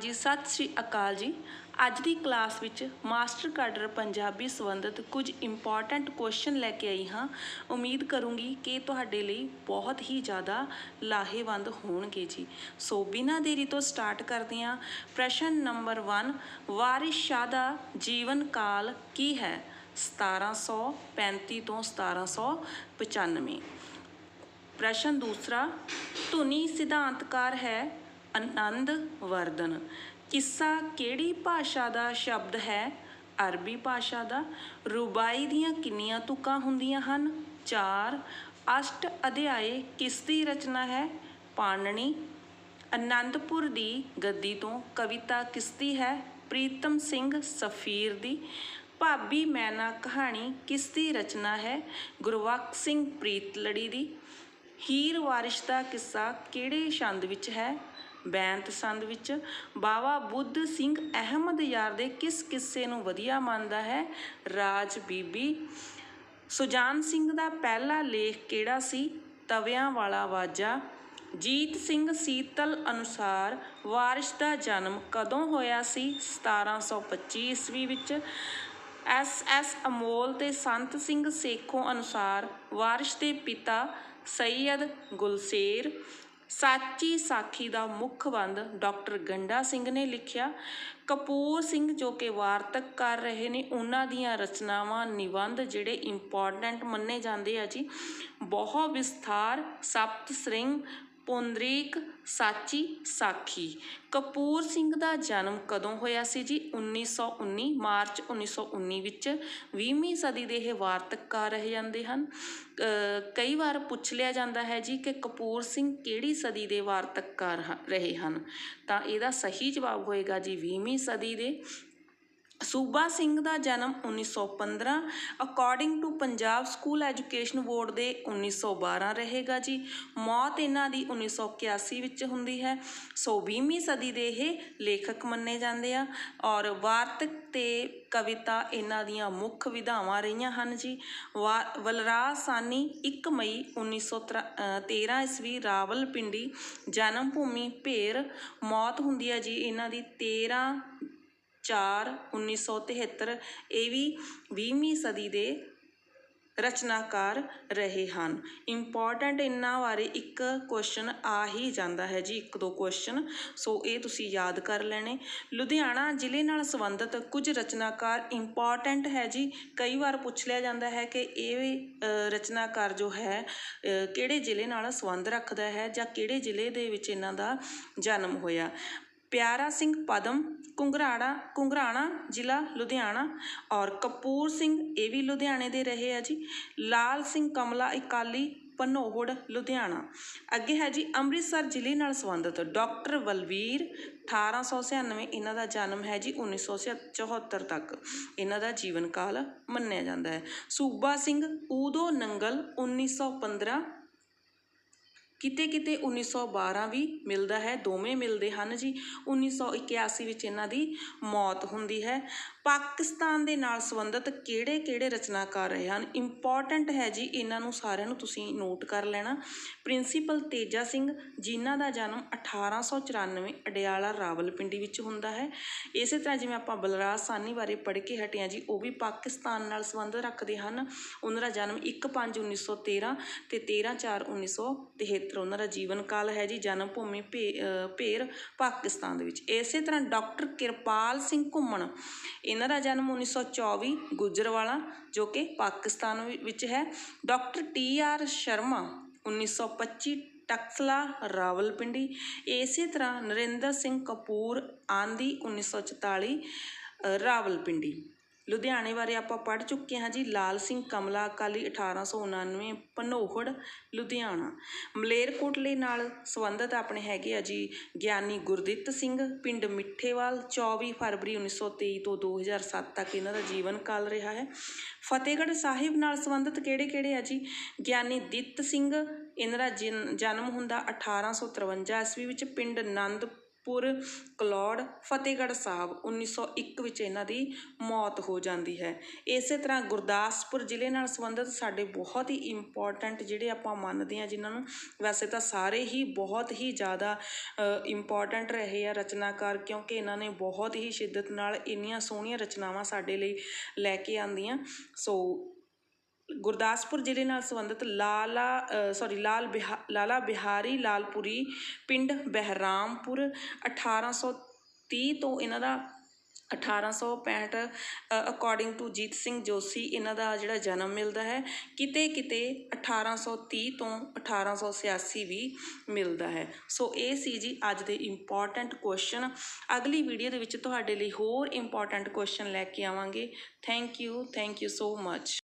ਜੀ ਸਤਿ ਸ੍ਰੀ ਅਕਾਲ ਜੀ। ਅੱਜ ਦੀ ਕਲਾਸ ਵਿੱਚ ਮਾਸਟਰ ਕਾਡਰ ਪੰਜਾਬੀ ਸੰਬੰਧਿਤ ਕੁਝ ਇੰਪੋਰਟੈਂਟ ਕੁਐਸਚਨ ਲੈ ਕੇ ਆਈ ਹਾਂ। ਉਮੀਦ ਕਰੂੰਗੀ ਕਿ ਤੁਹਾਡੇ ਲਈ ਬਹੁਤ ਹੀ ਜ਼ਿਆਦਾ ਲਾਹੇਵੰਦ ਹੋਣਗੇ ਜੀ। ਸੋ, ਬਿਨਾਂ ਦੇਰੀ ਤੋਂ ਸਟਾਰਟ ਕਰਦੇ ਹਾਂ। ਪ੍ਰਸ਼ਨ ਨੰਬਰ 1 ਵਾਰਿਸ ਸ਼ਾਹ ਦਾ ਜੀਵਨ ਕਾਲ ਕੀ ਹੈ? 1735 ਤੋਂ 1795 ਪ੍ਰਸ਼ਨ ਦੂਸਰਾ, ਧੁਨੀ ਸਿਧਾਂਤਕਾਰ ਹੈ ਆਨੰਦ ਵਰਧਨ। ਕਿੱਸਾ ਕਿਹੜੀ ਭਾਸ਼ਾ ਦਾ ਸ਼ਬਦ ਹੈ? ਅਰਬੀ ਭਾਸ਼ਾ ਦਾ। ਰੁਬਾਈ ਦੀਆਂ ਕਿੰਨੀਆਂ ਤੁਕਾਂ ਹੁੰਦੀਆਂ ਹਨ? ਚਾਰ। ਅਸ਼ਟ ਅਧਿਆਏ ਕਿਸ ਦੀ ਰਚਨਾ ਹੈ? ਪਾਣਨੀ। ਅਨੰਦਪੁਰ ਦੀ ਗੱਦੀ ਤੋਂ ਕਵਿਤਾ ਕਿਸ ਦੀ ਹੈ? ਪ੍ਰੀਤਮ ਸਿੰਘ ਸਫੀਰ ਦੀ। ਭਾਬੀ ਮੈਨਾ ਕਹਾਣੀ ਕਿਸ ਦੀ ਰਚਨਾ ਹੈ? ਗੁਰਬਖਸ਼ ਸਿੰਘ ਪ੍ਰੀਤਲੜੀ ਦੀ। ਹੀਰ ਵਾਰਿਸ਼ ਦਾ ਕਿੱਸਾ ਕਿਹੜੇ ਛੰਦ ਵਿੱਚ ਹੈ? ਬੈਂਤ ਸੰਦ ਵਿੱਚ, ਬਾਵਾ ਬੁੱਧ ਸਿੰਘ ਅਹਿਮਦ ਯਾਰ ਦੇ ਕਿਸ ਕਿੱਸੇ ਨੂੰ ਵਧੀਆ ਮੰਨਦਾ ਹੈ? ਰਾਜ ਬੀਬੀ ਸੁਜਾਨ ਸਿੰਘ ਦਾ ਪਹਿਲਾ ਲੇਖ ਕਿਹੜਾ ਸੀ? ਤਵਿਆਂ ਵਾਲਾ ਵਾਜਾ, ਜੀਤ ਸਿੰਘ ਸੀਤਲ ਅਨੁਸਾਰ ਵਾਰਿਸ਼ ਦਾ ਜਨਮ ਕਦੋਂ ਹੋਇਆ ਸੀ? 1725 ਈਸਵੀ ਵਿੱਚ, ਐਸ ਐਸ ਅਮੋਲ ਤੇ ਸੰਤ ਸਿੰਘ ਸੇਖੋਂ ਅਨੁਸਾਰ ਵਾਰਿਸ਼ ਦੇ ਪਿਤਾ ਸੈਯਦ ਗੁਲਸੇਰ ਸਾਚੀ ਸਾਖੀ ਦਾ ਮੁੱਖ ਬੰਦ ਡਾਕਟਰ ਗੰਡਾ ਸਿੰਘ ਨੇ ਲਿਖਿਆ। ਕਪੂਰ ਸਿੰਘ ਜੋ ਕਿ ਵਾਰਤਕ ਕਰ ਰਹੇ ਨੇ, ਉਹਨਾਂ ਦੀਆਂ ਰਚਨਾਵਾਂ ਨਿਬੰਧ ਜਿਹੜੇ ਇੰਪੋਰਟੈਂਟ ਮੰਨੇ ਜਾਂਦੇ ਆ ਜੀ, ਬਹੁਤ ਵਿਸਥਾਰ, ਸਪਤ ਸ੍ਰਿੰਗ ਪੁੰਦਰੀਕ ਸਾਚੀ ਸਾਖੀ। ਕਪੂਰ ਸਿੰਘ ਦਾ ਜਨਮ ਕਦੋਂ ਹੋਇਆ ਸੀ ਜੀ? 1919 ਮਾਰਚ 1919 ਵਿੱਚ 20ਵੀਂ ਸਦੀ ਦੇ ਇਹ ਵਾਰਤਕਕਾਰ ਰਹੇ ਜਾਂਦੇ ਹਨ। ਕਈ ਵਾਰ ਪੁੱਛ ਲਿਆ ਜਾਂਦਾ ਹੈ ਜੀ ਕਿ ਕਪੂਰ ਸਿੰਘ ਕਿਹੜੀ ਸਦੀ ਦੇ ਵਾਰਤਕਕਾਰ ਰਹੇ ਹਨ? ਤਾਂ ਇਹਦਾ ਸਹੀ ਜਵਾਬ ਹੋਏਗਾ ਜੀ 20ਵੀਂ ਸਦੀ ਦੇ ਸੂਬਾ ਸਿੰਘ ਦਾ ਜਨਮ 1915 according to Punjab school education board ਦੇ 1912 ਰਹੇਗਾ ਜੀ। ਮੌਤ ਇਹਨਾਂ ਦੀ 1981 ਵਿੱਚ ਹੁੰਦੀ ਹੈ। ਸੋ 20ਵੀਂ ਸਦੀ ਦੇ ਇਹ ਲੇਖਕ ਮੰਨੇ ਜਾਂਦੇ ਆ ਔਰ ਵਾਰਤਕ ਤੇ ਕਵਿਤਾ ਇਹਨਾਂ ਦੀਆਂ ਮੁੱਖ ਵਿਧਾਵਾਂ ਰਹੀਆਂ ਹਨ ਜੀ। ਵਲਰਾਜ ਸਾਨੀ 1 ਮਈ 1913 ਈਸਵੀ ਰਾਵਲਪਿੰਡੀ ਜਨਮ ਭੂਮੀ ਭੇਰ ਮੌਤ ਹੁੰਦੀ ਹੈ ਜੀ। ਇਹਨਾਂ ਦੀ 13 ਚਾਰ 1973 ਇਹ ਵੀ 20ਵੀਂ ਸਦੀ ਦੇ ਰਚਨਾਕਾਰ ਰਹੇ ਹਨ। ਇੰਪੋਰਟੈਂਟ ਇਹਨਾਂ ਬਾਰੇ ਇੱਕ ਕੁਐਸਚਨ ਆ ਹੀ ਜਾਂਦਾ ਹੈ ਜੀ, ਇੱਕ ਦੋ ਕੁਐਸਚਨ ਸੋ ਇਹ ਤੁਸੀਂ ਯਾਦ ਕਰ ਲੈਣੇ। ਲੁਧਿਆਣਾ ਜ਼ਿਲ੍ਹੇ ਨਾਲ ਸੰਬੰਧਿਤ ਕੁਝ ਰਚਨਾਕਾਰ ਇੰਪੋਰਟੈਂਟ ਹੈ ਜੀ। ਕਈ ਵਾਰ ਪੁੱਛ ਲਿਆ ਜਾਂਦਾ ਹੈ ਕਿ ਇਹ ਰਚਨਾਕਾਰ ਜੋ ਹੈ ਕਿਹੜੇ ਜ਼ਿਲ੍ਹੇ ਨਾਲ ਸੰਬੰਧ ਰੱਖਦਾ ਹੈ ਜਾਂ ਕਿਹੜੇ ਜ਼ਿਲ੍ਹੇ ਦੇ ਵਿੱਚ ਇਹਨਾਂ ਦਾ ਜਨਮ ਹੋਇਆ। ਪਿਆਰਾ ਸਿੰਘ ਪਦਮ ਘੁੰਗਰਾੜਾ ਘੁੰਗਰਾਣਾ ਜ਼ਿਲ੍ਹਾ ਲੁਧਿਆਣਾ ਔਰ ਕਪੂਰ ਸਿੰਘ ਇਹ ਵੀ ਲੁਧਿਆਣੇ ਦੇ ਰਹੇ ਆ ਜੀ। ਲਾਲ ਸਿੰਘ ਕਮਲਾ ਇਕਾਲੀ, ਪਨੋਹੜ, ਲੁਧਿਆਣਾ। ਅੱਗੇ ਹੈ ਜੀ ਅੰਮ੍ਰਿਤਸਰ ਜ਼ਿਲ੍ਹੇ ਨਾਲ ਸੰਬੰਧਿਤ ਡਾਕਟਰ ਬਲਵੀਰ 1896 ਇਹਨਾਂ ਦਾ ਜਨਮ ਹੈ ਜੀ 1974 ਤੱਕ। ਇਹਨਾਂ ਦਾ ਜੀਵਨ ਕਾਲ ਮੰਨਿਆ ਜਾਂਦਾ ਹੈ। ਸੂਬਾ ਸਿੰਘ ਊਦੋ ਨੰਗਲ 1915 ਕਿਤੇ ਕਿਤੇ 1912 ਵੀ ਮਿਲਦਾ ਹੈ, ਦੋਵੇਂ ਮਿਲਦੇ ਹਨ ਜੀ। 1981 ਵਿੱਚ ਇਹਨਾਂ ਦੀ ਮੌਤ ਹੁੰਦੀ ਹੈ। ਪਾਕਿਸਤਾਨ ਦੇ ਨਾਲ ਸੰਬੰਧਿਤ ਕਿਹੜੇ ਕਿਹੜੇ ਰਚਨਾਕਾਰ ਰਹੇ ਹਨ? ਇੰਪੋਰਟੈਂਟ ਹੈ ਜੀ, ਇਹਨਾਂ ਨੂੰ ਸਾਰਿਆਂ ਨੂੰ ਤੁਸੀਂ ਨੋਟ ਕਰ ਲੈਣਾ। ਪ੍ਰਿੰਸੀਪਲ ਤੇਜਾ ਸਿੰਘ, ਜਿਨ੍ਹਾਂ ਦਾ ਜਨਮ 1894 ਅਡਿਆਲਾ ਰਾਵਲਪਿੰਡੀ ਵਿੱਚ ਹੁੰਦਾ ਹੈ। ਇਸੇ ਤਰ੍ਹਾਂ ਜਿਵੇਂ ਆਪਾਂ ਬਲਰਾਜ ਸਾਨੀ ਬਾਰੇ ਪੜ੍ਹ ਕੇ ਹਟਿਆ ਜੀ, ਉਹ ਵੀ ਪਾਕਿਸਤਾਨ ਨਾਲ ਸੰਬੰਧ ਰੱਖਦੇ ਹਨ। ਉਹਨਾਂ ਦਾ ਜਨਮ 1/5/1913 ਤੇ 13/4/1973 ਉਹਨਾਂ ਦਾ ਜੀਵਨ ਕਾਲ ਹੈ ਜੀ, ਜਨਮ ਭੂਮੀ ਭੇਰ ਪਾਕਿਸਤਾਨ ਦੇ ਵਿੱਚ। ਇਸੇ ਤਰ੍ਹਾਂ ਡਾਕਟਰ ਕਿਰਪਾਲ ਸਿੰਘ ਘੁੰਮਣ, ਇਹਨਾਂ ਦਾ ਜਨਮ 1924 ਗੁਜਰਵਾਲਾ, ਜੋ ਕਿ ਪਾਕਿਸਤਾਨ ਵਿੱਚ ਹੈ। Doctor T R Sharma 1925 Taxila Rawalpindi, ਇਸੇ ਤਰ੍ਹਾਂ ਨਰਿੰਦਰ ਸਿੰਘ ਕਪੂਰ ਆਂਦੀ 1944 ਰਾਵਲਪਿੰਡੀ। ਲੁਧਿਆਣੇ ਬਾਰੇ ਆਪਾਂ ਪੜ੍ਹ ਚੁੱਕੇ ਹਾਂ ਜੀ। ਲਾਲ ਸਿੰਘ ਕਮਲਾ ਅਕਾਲੀ 1899 ਪਨੋਹੜ, ਲੁਧਿਆਣਾ। ਮਲੇਰਕੋਟਲੇ ਨਾਲ ਸੰਬੰਧਿਤ ਆਪਣੇ ਹੈਗੇ ਆ ਜੀ ਗਿਆਨੀ ਗੁਰਦਿੱਤ ਸਿੰਘ। ਪਿੰਡ ਮਿੱਠੇਵਾਲ 24 ਫਰਵਰੀ 1923 ਤੋਂ 2007 ਤੱਕ ਇਹਨਾਂ ਦਾ ਜੀਵਨ ਕਾਲ ਰਿਹਾ ਹੈ। ਫਤਿਹਗੜ੍ਹ ਸਾਹਿਬ ਨਾਲ ਸੰਬੰਧਿਤ ਕਿਹੜੇ ਕਿਹੜੇ ਆ ਜੀ? ਗਿਆਨੀ ਦਿੱਤ ਸਿੰਘ, ਇਹਨਾਂ ਦਾ ਜਨਮ ਹੁੰਦਾ 1853 ਈਸਵੀ ਵਿੱਚ ਪਿੰਡ ਨੰਦ ਪੁਰ ਕਲੌੜ, ਫਤਿਹਗੜ੍ਹ ਸਾਹਿਬ 1901 ਵਿੱਚ ਇਹਨਾਂ ਦੀ ਮੌਤ ਹੋ ਜਾਂਦੀ ਹੈ। ਇਸੇ ਤਰ੍ਹਾਂ ਗੁਰਦਾਸਪੁਰ ਜ਼ਿਲ੍ਹੇ ਨਾਲ ਸੰਬੰਧਿਤ ਸਾਡੇ ਬਹੁਤ ਹੀ ਇੰਪੋਰਟੈਂਟ ਜਿਹੜੇ ਆਪਾਂ ਮੰਨਦੇ ਹਾਂ ਜਿਨ੍ਹਾਂ ਨੂੰ ਵੈਸੇ ਤਾਂ ਸਾਰੇ ਹੀ ਬਹੁਤ ਹੀ ਜ਼ਿਆਦਾ ਇੰਪੋਰਟੈਂਟ ਰਹੇ ਆ ਰਚਨਾਕਾਰ ਕਿਉਂਕਿ ਇਹਨਾਂ ਨੇ ਬਹੁਤ ਹੀ ਸ਼ਿੱਦਤ ਨਾਲ ਇੰਨੀਆਂ ਸੋਹਣੀਆਂ ਰਚਨਾਵਾਂ ਸਾਡੇ ਲਈ ਲੈ ਕੇ ਆਂਦੀਆਂ ਸੋ ਗੁਰਦਾਸਪੁਰ ਜ਼ਿਲ੍ਹੇ ਨਾਲ ਸੰਬੰਧਿਤ ਲਾਲਾ ਸੋਰੀ ਲਾਲ ਬਿਹਾ, ਲਾਲਾ ਬਿਹਾਰੀ ਲਾਲਪੁਰੀ ਪਿੰਡ ਬਹਿਰਾਮਪੁਰ 1830 ਤੋਂ ਇਹਨਾਂ ਦਾ 1865 ਅਕੋਰਡਿੰਗ ਟੂ ਜੀਤ ਸਿੰਘ ਜੋਸ਼ੀ ਇਹਨਾਂ ਦਾ ਜਿਹੜਾ ਜਨਮ ਮਿਲਦਾ ਹੈ, ਕਿਤੇ ਕਿਤੇ 1830 ਤੋਂ 1886 ਵੀ ਮਿਲਦਾ ਹੈ। ਸੋ ਇਹ ਸੀ ਜੀ ਅੱਜ ਦੇ ਇੰਪੋਰਟੈਂਟ ਕੁਐਸਚਨ ਅਗਲੀ ਵੀਡੀਓ ਦੇ ਵਿੱਚ ਤੁਹਾਡੇ ਲਈ ਹੋਰ ਇੰਪੋਰਟੈਂਟ ਕੁਐਸਚਨ ਲੈ ਕੇ ਆਵਾਂਗੇ। Thank you thank you so much